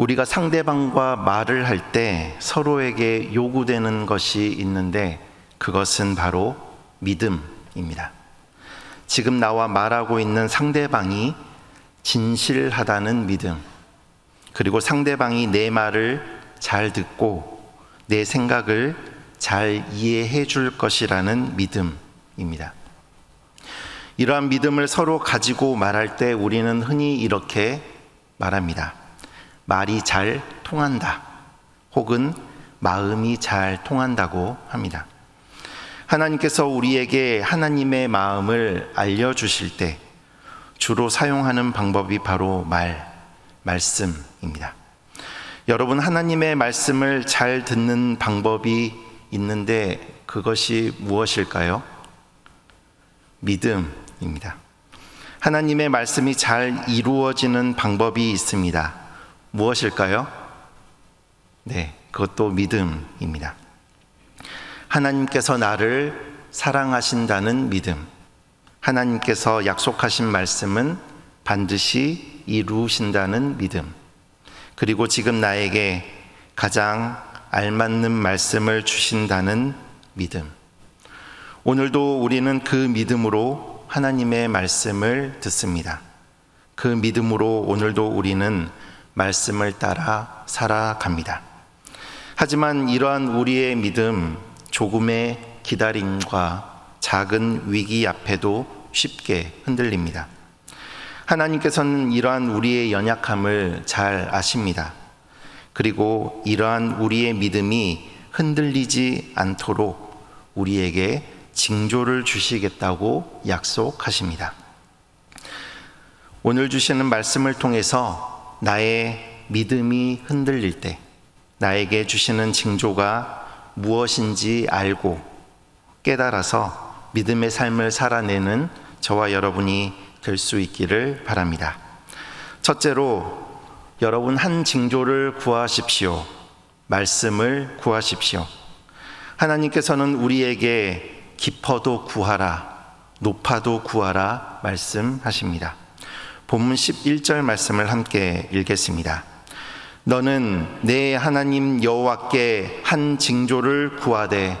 우리가 상대방과 말을 할 때 서로에게 요구되는 것이 있는데 그것은 바로 믿음입니다. 지금 나와 말하고 있는 상대방이 진실하다는 믿음, 그리고 상대방이 내 말을 잘 듣고 내 생각을 잘 이해해 줄 것이라는 믿음입니다. 이러한 믿음을 서로 가지고 말할 때 우리는 흔히 이렇게 말합니다. 말이 잘 통한다. 혹은 마음이 잘 통한다고 합니다. 하나님께서 우리에게 하나님의 마음을 알려주실 때 주로 사용하는 방법이 바로 말, 말씀입니다. 여러분, 하나님의 말씀을 잘 듣는 방법이 있는데 그것이 무엇일까요? 믿음입니다. 하나님의 말씀이 잘 이루어지는 방법이 있습니다. 무엇일까요? 네, 그것도 믿음입니다. 하나님께서 나를 사랑하신다는 믿음. 하나님께서 약속하신 말씀은 반드시 이루신다는 믿음. 그리고 지금 나에게 가장 알맞는 말씀을 주신다는 믿음. 오늘도 우리는 그 믿음으로 하나님의 말씀을 듣습니다. 그 믿음으로 오늘도 우리는 말씀을 따라 살아갑니다. 하지만 이러한 우리의 믿음, 조금의 기다림과 작은 위기 앞에도 쉽게 흔들립니다. 하나님께서는 이러한 우리의 연약함을 잘 아십니다. 그리고 이러한 우리의 믿음이 흔들리지 않도록 우리에게 징조를 주시겠다고 약속하십니다. 오늘 주시는 말씀을 통해서 나의 믿음이 흔들릴 때 나에게 주시는 징조가 무엇인지 알고 깨달아서 믿음의 삶을 살아내는 저와 여러분이 될 수 있기를 바랍니다. 첫째로 여러분 한 징조를 구하십시오. 말씀을 구하십시오. 하나님께서는 우리에게 깊어도 구하라, 높아도 구하라 말씀하십니다. 본문 11절 말씀을 함께 읽겠습니다. 너는 내 하나님 여호와께 한 징조를 구하되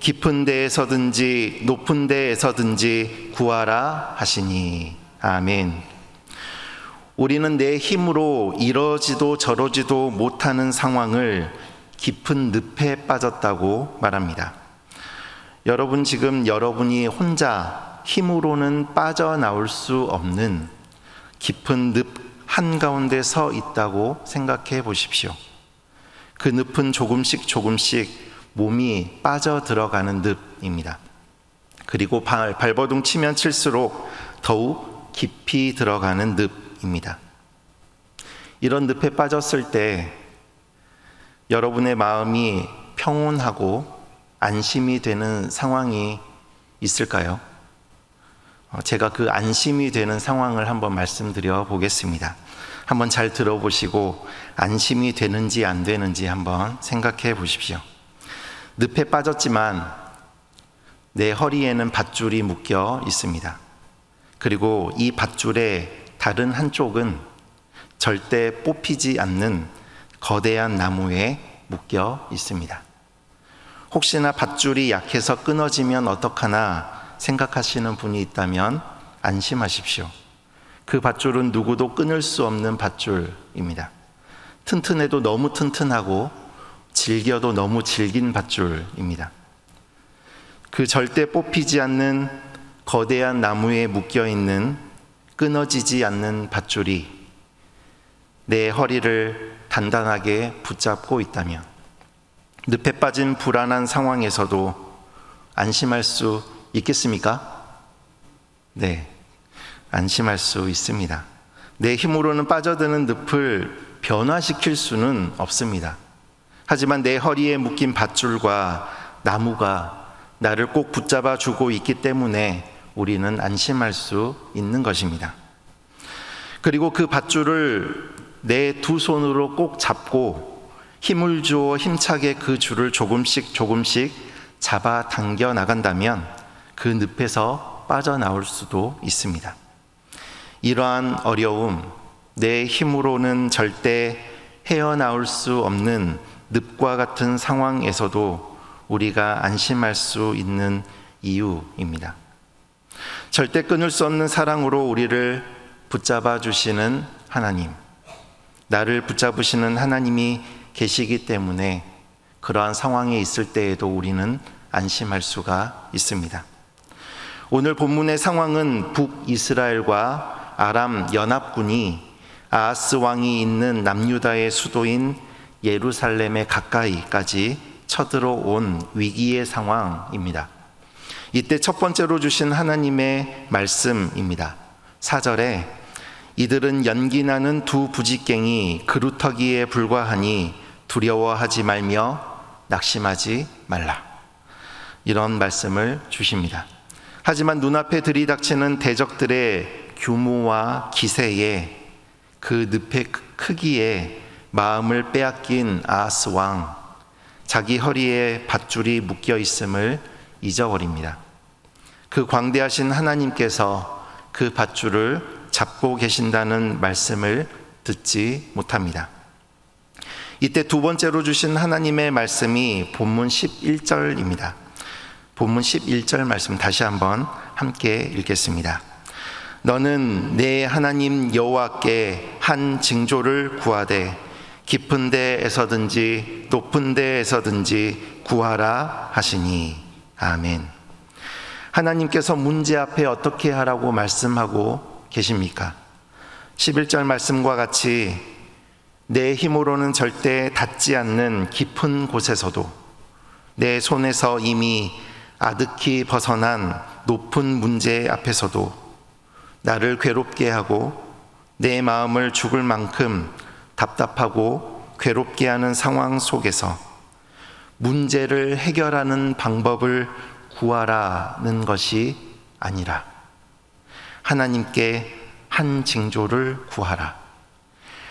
깊은 데에서든지 높은 데에서든지 구하라 하시니 아멘. 우리는 내 힘으로 이러지도 저러지도 못하는 상황을 깊은 늪에 빠졌다고 말합니다. 여러분 지금 여러분이 혼자 힘으로는 빠져나올 수 없는 깊은 늪 한가운데 서 있다고 생각해 보십시오. 그 늪은 조금씩 조금씩 몸이 빠져 들어가는 늪입니다. 그리고 발, 발버둥 치면 칠수록 더욱 깊이 들어가는 늪입니다. 이런 늪에 빠졌을 때 여러분의 마음이 평온하고 안심이 되는 상황이 있을까요? 어, 제가 그 안심이 되는 상황을 한번 말씀드려 보겠습니다. 한번 잘 들어보시고 안심이 되는지 안 되는지 한번 생각해 보십시오. 늪에 빠졌지만 내 허리에는 밧줄이 묶여 있습니다. 그리고 이 밧줄의 다른 한쪽은 절대 뽑히지 않는 거대한 나무에 묶여 있습니다. 혹시나 밧줄이 약해서 끊어지면 어떡하나 생각하시는 분이 있다면 안심하십시오. 그 밧줄은 누구도 끊을 수 없는 밧줄입니다. 튼튼해도 너무 튼튼하고 질겨도 너무 질긴 밧줄입니다. 그 절대 뽑히지 않는 거대한 나무에 묶여 있는 끊어지지 않는 밧줄이 내 허리를 단단하게 붙잡고 있다면 늪에 빠진 불안한 상황에서도 안심할 수 있겠습니까? 네, 안심할 수 있습니다. 내 힘으로는 빠져드는 늪을 변화시킬 수는 없습니다. 하지만 내 허리에 묶인 밧줄과 나무가 나를 꼭 붙잡아 주고 있기 때문에 우리는 안심할 수 있는 것입니다. 그리고 그 밧줄을 내 두 손으로 꼭 잡고 힘을 주어 힘차게 그 줄을 조금씩 조금씩 잡아 당겨 나간다면 그 늪에서 빠져나올 수도 있습니다. 이러한 어려움, 내 힘으로는 절대 헤어나올 수 없는 늪과 같은 상황에서도 우리가 안심할 수 있는 이유입니다. 절대 끊을 수 없는 사랑으로 우리를 붙잡아 주시는 하나님, 나를 붙잡으시는 하나님이 계시기 때문에 그러한 상황에 있을 때에도 우리는 안심할 수가 있습니다. 오늘 본문의 상황은 북이스라엘과 아람 연합군이 아하스 왕이 있는 남유다의 수도인 예루살렘에 가까이까지 쳐들어온 위기의 상황입니다. 이때 첫 번째로 주신 하나님의 말씀입니다. 4절에 이들은 연기나는 두 부직갱이 그루터기에 불과하니 두려워하지 말며 낙심하지 말라. 이런 말씀을 주십니다. 하지만 눈앞에 들이닥치는 대적들의 규모와 기세에 그 늪의 크기에 마음을 빼앗긴 아하스 왕, 자기 허리에 밧줄이 묶여 있음을 잊어버립니다. 그 광대하신 하나님께서 그 밧줄을 잡고 계신다는 말씀을 듣지 못합니다. 이때 두 번째로 주신 하나님의 말씀이 본문 11절입니다. 본문 11절 말씀 다시 한번 함께 읽겠습니다. 너는 내 하나님 여호와께 한 징조를 구하되 깊은 데에서든지 높은 데에서든지 구하라 하시니 아멘. 하나님께서 문제 앞에 어떻게 하라고 말씀하고 계십니까? 11절 말씀과 같이 내 힘으로는 절대 닿지 않는 깊은 곳에서도 내 손에서 이미 아득히 벗어난 높은 문제 앞에서도 나를 괴롭게 하고 내 마음을 죽을 만큼 답답하고 괴롭게 하는 상황 속에서 문제를 해결하는 방법을 구하라는 것이 아니라 하나님께 한 징조를 구하라.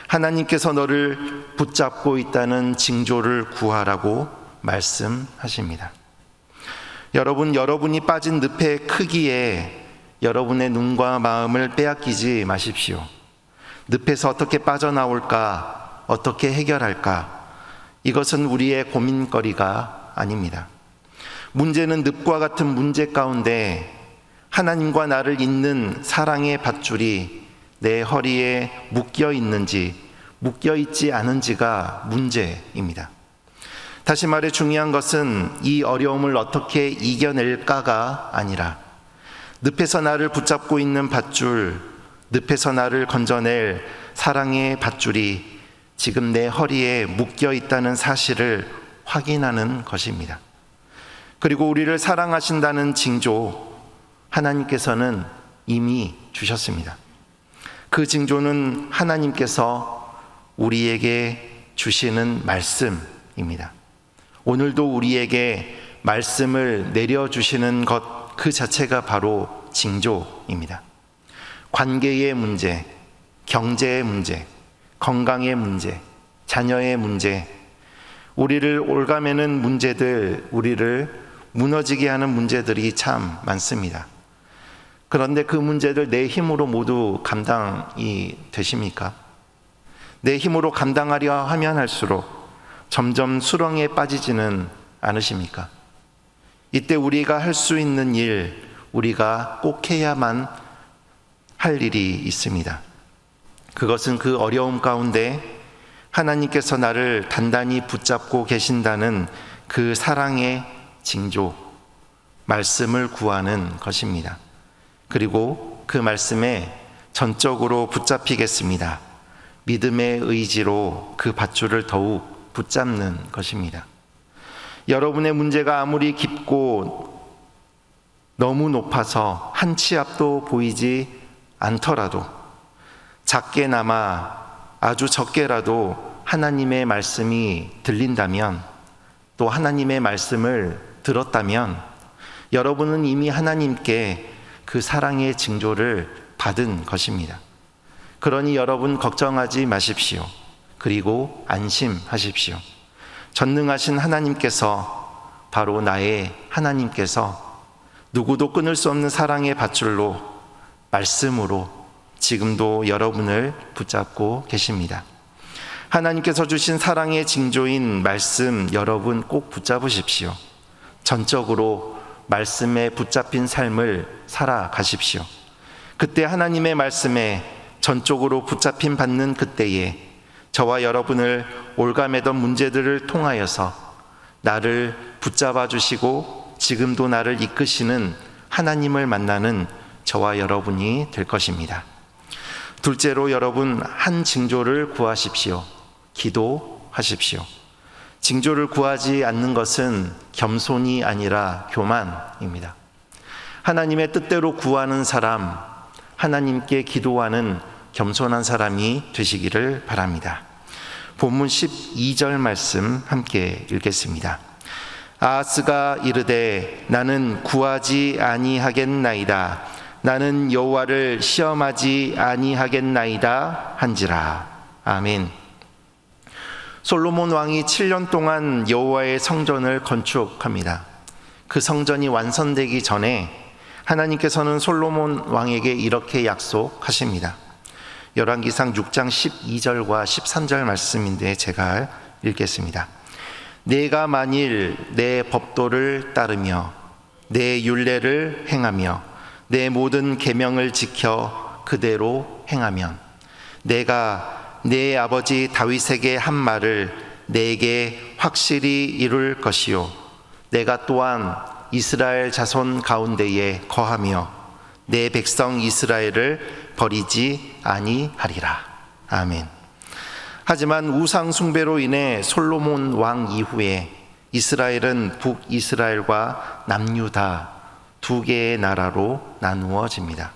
하나님께서 너를 붙잡고 있다는 징조를 구하라고 말씀하십니다. 여러분, 여러분이 빠진 늪의 크기에 여러분의 눈과 마음을 빼앗기지 마십시오. 늪에서 어떻게 빠져나올까, 어떻게 해결할까, 이것은 우리의 고민거리가 아닙니다. 문제는 늪과 같은 문제 가운데 하나님과 나를 잇는 사랑의 밧줄이 내 허리에 묶여 있는지, 묶여 있지 않은지가 문제입니다. 다시 말해 중요한 것은 이 어려움을 어떻게 이겨낼까가 아니라 늪에서 나를 붙잡고 있는 밧줄, 늪에서 나를 건져낼 사랑의 밧줄이 지금 내 허리에 묶여 있다는 사실을 확인하는 것입니다. 그리고 우리를 사랑하신다는 징조, 하나님께서는 이미 주셨습니다. 그 징조는 하나님께서 우리에게 주시는 말씀입니다. 오늘도 우리에게 말씀을 내려주시는 것 그 자체가 바로 징조입니다. 관계의 문제, 경제의 문제, 건강의 문제, 자녀의 문제, 우리를 올가매는 문제들, 우리를 무너지게 하는 문제들이 참 많습니다. 그런데 그 문제들 내 힘으로 모두 감당이 되십니까? 내 힘으로 감당하려 하면 할수록 점점 수렁에 빠지지는 않으십니까? 이때 우리가 할 수 있는 일, 우리가 꼭 해야만 할 일이 있습니다. 그것은 그 어려움 가운데 하나님께서 나를 단단히 붙잡고 계신다는 그 사랑의 징조, 말씀을 구하는 것입니다. 그리고 그 말씀에 전적으로 붙잡히겠습니다. 믿음의 의지로 그 밧줄을 더욱 붙잡는 것입니다. 여러분의 문제가 아무리 깊고 너무 높아서 한 치 앞도 보이지 않더라도 작게나마 아주 적게라도 하나님의 말씀이 들린다면 또 하나님의 말씀을 들었다면 여러분은 이미 하나님께 그 사랑의 징조를 받은 것입니다. 그러니 여러분 걱정하지 마십시오. 그리고 안심하십시오. 전능하신 하나님께서 바로 나의 하나님께서 누구도 끊을 수 없는 사랑의 밧줄로 말씀으로 지금도 여러분을 붙잡고 계십니다. 하나님께서 주신 사랑의 징조인 말씀 여러분 꼭 붙잡으십시오. 전적으로 말씀에 붙잡힌 삶을 살아가십시오. 그때 하나님의 말씀에 전적으로 붙잡힌 받는 그때에 저와 여러분을 올가매던 문제들을 통하여서 나를 붙잡아 주시고 지금도 나를 이끄시는 하나님을 만나는 저와 여러분이 될 것입니다. 둘째로 여러분 한 징조를 구하십시오. 기도하십시오. 징조를 구하지 않는 것은 겸손이 아니라 교만입니다. 하나님의 뜻대로 구하는 사람, 하나님께 기도하는 겸손한 사람이 되시기를 바랍니다. 본문 12절 말씀 함께 읽겠습니다. 아하스가 이르되 나는 구하지 아니하겠나이다. 나는 여호와를 시험하지 아니하겠나이다 한지라. 아멘. 솔로몬 왕이 7년 동안 여호와의 성전을 건축합니다. 그 성전이 완성되기 전에 하나님께서는 솔로몬 왕에게 이렇게 약속하십니다. 열왕기상 6장 12절과 13절 말씀인데 제가 읽겠습니다. 내가 만일 내 법도를 따르며 내 율례를 행하며 내 모든 계명을 지켜 그대로 행하면 내가 내 아버지 다윗에게 한 말을 내게 확실히 이룰 것이요 내가 또한 이스라엘 자손 가운데에 거하며 내 백성 이스라엘을 버리지 아니하리라. 아멘. 하지만 우상 숭배로 인해 솔로몬 왕 이후에 이스라엘은 북이스라엘과 남유다 두 개의 나라로 나누어집니다.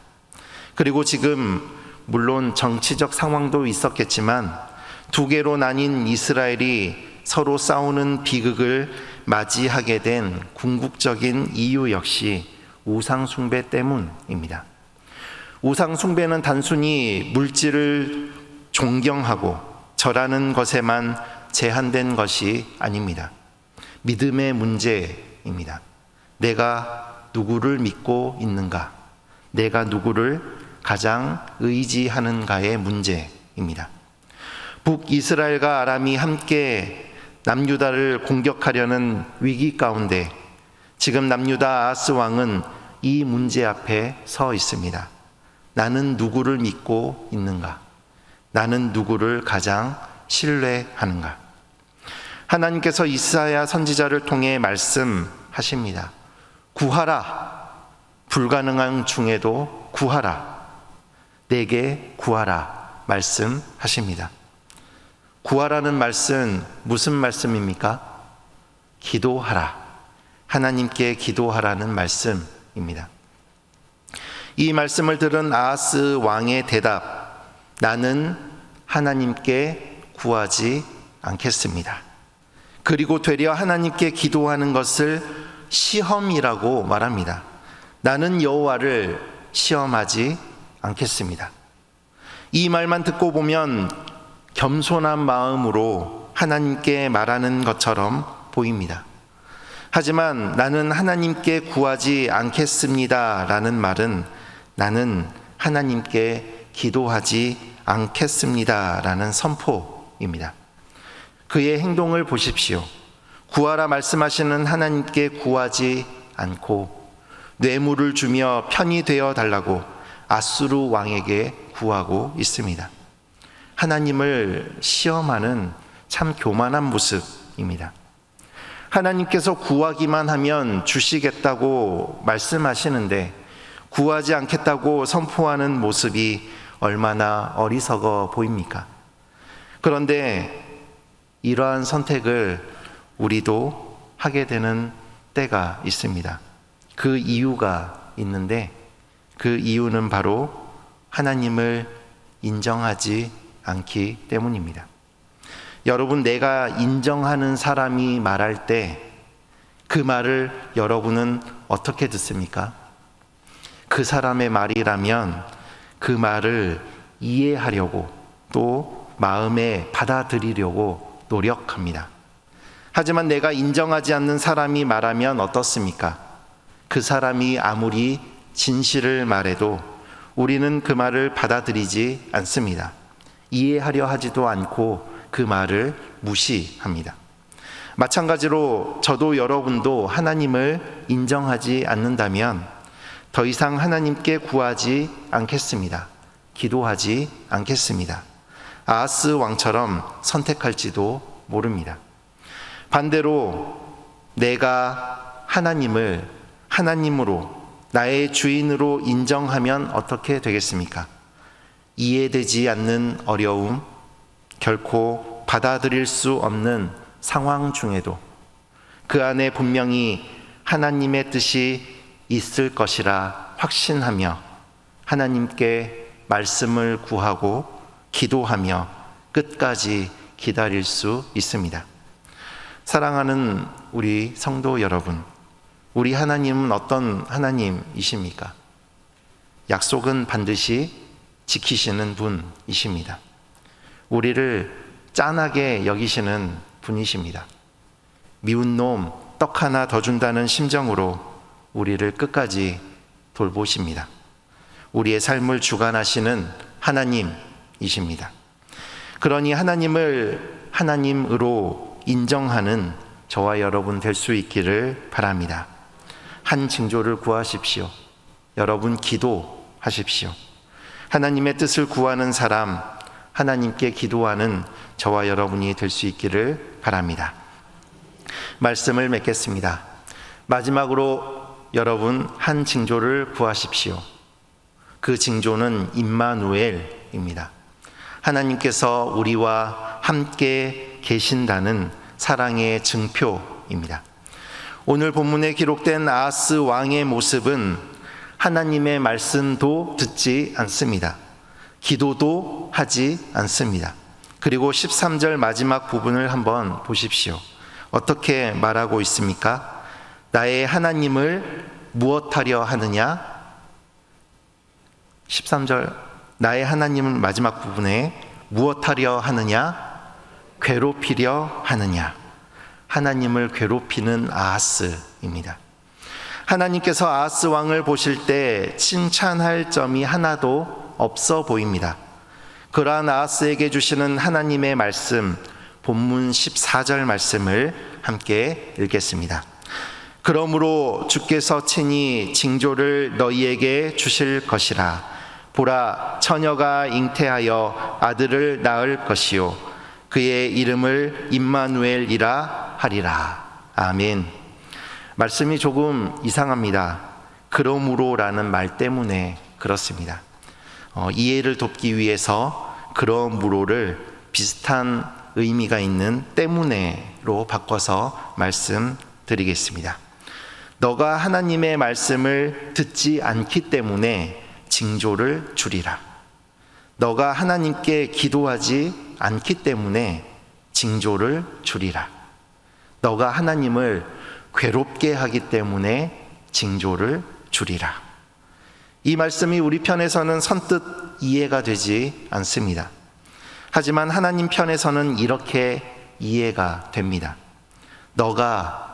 그리고 지금 물론 정치적 상황도 있었겠지만 두 개로 나뉜 이스라엘이 서로 싸우는 비극을 맞이하게 된 궁극적인 이유 역시 우상숭배 때문입니다. 우상 숭배는 단순히 물질을 존경하고 절하는 것에만 제한된 것이 아닙니다. 믿음의 문제입니다. 내가 누구를 믿고 있는가? 내가 누구를 가장 의지하는가의 문제입니다. 북이스라엘과 아람이 함께 남유다를 공격하려는 위기 가운데 지금 남유다 아스 왕은 이 문제 앞에 서 있습니다. 나는 누구를 믿고 있는가? 나는 누구를 가장 신뢰하는가? 하나님께서 이사야 선지자를 통해 말씀하십니다. 구하라. 불가능한 중에도 구하라. 내게 구하라. 말씀하십니다. 구하라는 말씀 무슨 말씀입니까? 기도하라. 하나님께 기도하라는 말씀입니다. 이 말씀을 들은 아하스 왕의 대답, 나는 하나님께 구하지 않겠습니다. 그리고 되려 하나님께 기도하는 것을 시험이라고 말합니다. 나는 여호와를 시험하지 않겠습니다. 이 말만 듣고 보면 겸손한 마음으로 하나님께 말하는 것처럼 보입니다. 하지만 나는 하나님께 구하지 않겠습니다. 라는 말은 나는 하나님께 기도하지 않겠습니다. 라는 선포입니다. 그의 행동을 보십시오. 구하라 말씀하시는 하나님께 구하지 않고 뇌물을 주며 편이 되어 달라고 아수르 왕에게 구하고 있습니다. 하나님을 시험하는 참 교만한 모습입니다. 하나님께서 구하기만 하면 주시겠다고 말씀하시는데 구하지 않겠다고 선포하는 모습이 얼마나 어리석어 보입니까? 그런데 이러한 선택을 우리도 하게 되는 때가 있습니다. 그 이유가 있는데 그 이유는 바로 하나님을 인정하지 않기 때문입니다. 여러분, 내가 인정하는 사람이 말할 때 그 말을 여러분은 어떻게 듣습니까? 그 사람의 말이라면 그 말을 이해하려고 또 마음에 받아들이려고 노력합니다. 하지만 내가 인정하지 않는 사람이 말하면 어떻습니까? 그 사람이 아무리 진실을 말해도 우리는 그 말을 받아들이지 않습니다. 이해하려 하지도 않고 그 말을 무시합니다. 마찬가지로 저도 여러분도 하나님을 인정하지 않는다면 더 이상 하나님께 구하지 않겠습니다. 기도하지 않겠습니다. 아하스 왕처럼 선택할지도 모릅니다. 반대로 내가 하나님을 하나님으로 나의 주인으로 인정하면 어떻게 되겠습니까? 이해되지 않는 어려움, 결코 받아들일 수 없는 상황 중에도 그 안에 분명히 하나님의 뜻이 있을 것이라 확신하며 하나님께 말씀을 구하고 기도하며 끝까지 기다릴 수 있습니다. 사랑하는 우리 성도 여러분, 우리 하나님은 어떤 하나님이십니까? 약속은 반드시 지키시는 분이십니다. 우리를 짠하게 여기시는 분이십니다. 미운 놈, 떡 하나 더 준다는 심정으로 우리를 끝까지 돌보십니다. 우리의 삶을 주관하시는 하나님이십니다. 그러니 하나님을 하나님으로 인정하는 저와 여러분 될 수 있기를 바랍니다. 한 징조를 구하십시오. 여러분 기도하십시오. 하나님의 뜻을 구하는 사람, 하나님께 기도하는 저와 여러분이 될 수 있기를 바랍니다. 말씀을 맺겠습니다. 마지막으로 여러분 한 징조를 구하십시오. 그 징조는 임마누엘입니다. 하나님께서 우리와 함께 계신다는 사랑의 증표입니다. 오늘 본문에 기록된 아스 왕의 모습은 하나님의 말씀도 듣지 않습니다. 기도도 하지 않습니다. 그리고 13절 마지막 부분을 한번 보십시오. 어떻게 말하고 있습니까? 나의 하나님을 무엇하려 하느냐? 13절 나의 하나님을 마지막 부분에 무엇하려 하느냐? 괴롭히려 하느냐? 하나님을 괴롭히는 아하스입니다. 하나님께서 아하스 왕을 보실 때 칭찬할 점이 하나도 없어 보입니다. 그러한 아하스에게 주시는 하나님의 말씀, 본문 14절 말씀을 함께 읽겠습니다. 그러므로 주께서 친히 징조를 너희에게 주실 것이라. 보라, 처녀가 잉태하여 아들을 낳을 것이요. 그의 이름을 임마누엘이라 하리라. 아멘. 말씀이 조금 이상합니다. 그러므로라는 말 때문에 그렇습니다. 어, 이해를 돕기 위해서 그러므로를 비슷한 의미가 있는 때문에로 바꿔서 말씀드리겠습니다. 너가 하나님의 말씀을 듣지 않기 때문에 징조를 주리라. 너가 하나님께 기도하지 않기 때문에 징조를 주리라. 너가 하나님을 괴롭게 하기 때문에 징조를 주리라. 이 말씀이 우리 편에서는 선뜻 이해가 되지 않습니다. 하지만 하나님 편에서는 이렇게 이해가 됩니다. 너가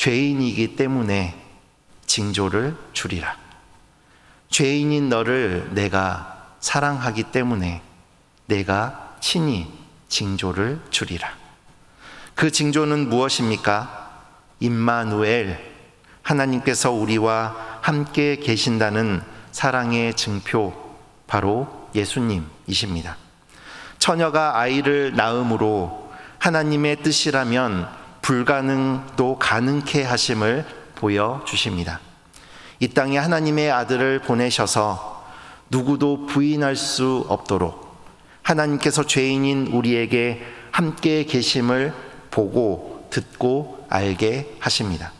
죄인이기 때문에 징조를 주리라. 죄인인 너를 내가 사랑하기 때문에 내가 친히 징조를 주리라. 그 징조는 무엇입니까? 임마누엘, 하나님께서 우리와 함께 계신다는 사랑의 증표, 바로 예수님이십니다. 처녀가 아이를 낳음으로 하나님의 뜻이라면 불가능도 가능케 하심을 보여 주십니다. 이 땅에 하나님의 아들을 보내셔서 누구도 부인할 수 없도록 하나님께서 죄인인 우리에게 함께 계심을 보고 듣고 알게 하십니다.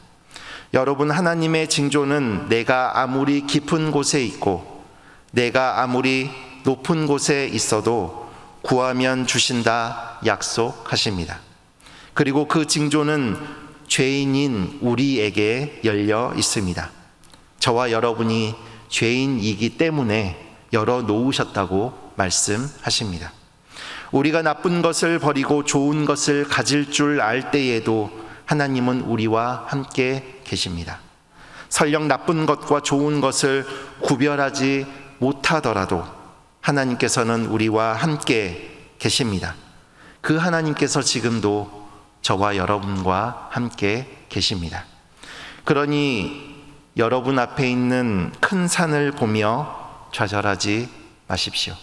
여러분, 하나님의 징조는 내가 아무리 깊은 곳에 있고 내가 아무리 높은 곳에 있어도 구하면 주신다 약속하십니다. 그리고 그 징조는 죄인인 우리에게 열려 있습니다. 저와 여러분이 죄인이기 때문에 열어 놓으셨다고 말씀하십니다. 우리가 나쁜 것을 버리고 좋은 것을 가질 줄 알 때에도 하나님은 우리와 함께 계십니다. 설령 나쁜 것과 좋은 것을 구별하지 못하더라도 하나님께서는 우리와 함께 계십니다. 그 하나님께서 지금도 저와 여러분과 함께 계십니다. 그러니 여러분 앞에 있는 큰 산을 보며 좌절하지 마십시오.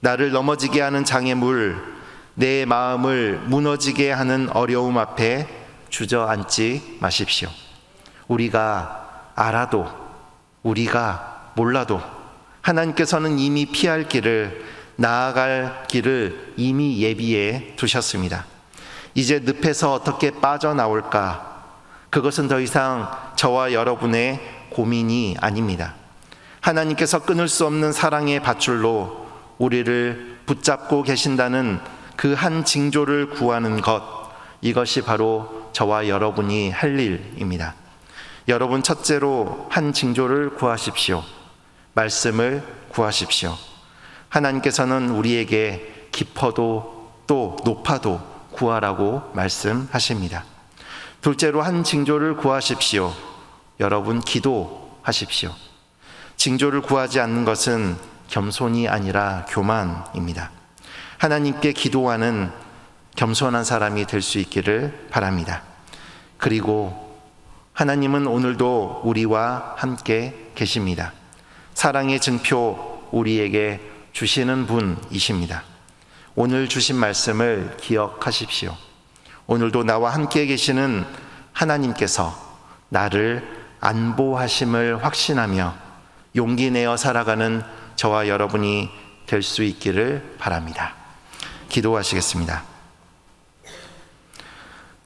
나를 넘어지게 하는 장애물, 내 마음을 무너지게 하는 어려움 앞에 주저앉지 마십시오. 우리가 알아도, 우리가 몰라도 하나님께서는 이미 피할 길을, 나아갈 길을 이미 예비해 두셨습니다. 이제 늪에서 어떻게 빠져나올까? 그것은 더 이상 저와 여러분의 고민이 아닙니다. 하나님께서 끊을 수 없는 사랑의 밧줄로 우리를 붙잡고 계신다는 그 한 징조를 구하는 것, 이것이 바로 저와 여러분이 할 일입니다. 여러분 첫째로 한 징조를 구하십시오. 말씀을 구하십시오. 하나님께서는 우리에게 깊어도 또 높아도 구하라고 말씀하십니다. 둘째로 한 징조를 구하십시오. 여러분 기도하십시오. 징조를 구하지 않는 것은 겸손이 아니라 교만입니다. 하나님께 기도하는 겸손한 사람이 될 수 있기를 바랍니다. 그리고 하나님은 오늘도 우리와 함께 계십니다. 사랑의 증표 우리에게 주시는 분이십니다. 오늘 주신 말씀을 기억하십시오. 오늘도 나와 함께 계시는 하나님께서 나를 안보하심을 확신하며 용기 내어 살아가는 저와 여러분이 될 수 있기를 바랍니다. 기도하시겠습니다.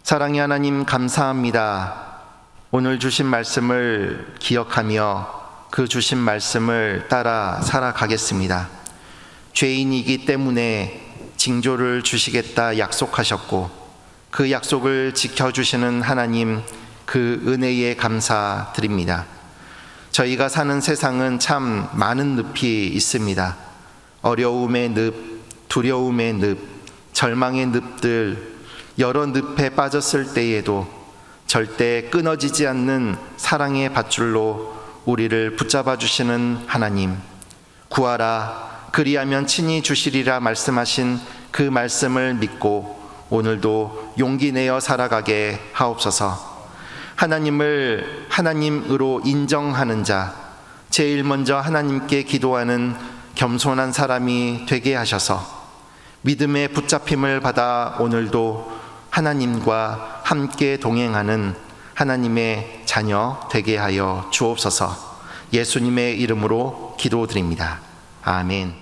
사랑의 하나님 감사합니다. 오늘 주신 말씀을 기억하며 그 주신 말씀을 따라 살아가겠습니다. 죄인이기 때문에 징조를 주시겠다 약속하셨고 그 약속을 지켜주시는 하나님 그 은혜에 감사드립니다. 저희가 사는 세상은 참 많은 늪이 있습니다. 어려움의 늪, 두려움의 늪, 절망의 늪들, 여러 늪에 빠졌을 때에도 절대 끊어지지 않는 사랑의 밧줄로 우리를 붙잡아 주시는 하나님, 구하라, 그리하면 친히 주시리라 말씀하신 그 말씀을 믿고 오늘도 용기 내어 살아가게 하옵소서. 하나님을 하나님으로 인정하는 자, 제일 먼저 하나님께 기도하는 겸손한 사람이 되게 하셔서 믿음의 붙잡힘을 받아 오늘도 하나님과 함께 동행하는 하나님의 자녀 되게 하여 주옵소서 예수님의 이름으로 기도드립니다. 아멘.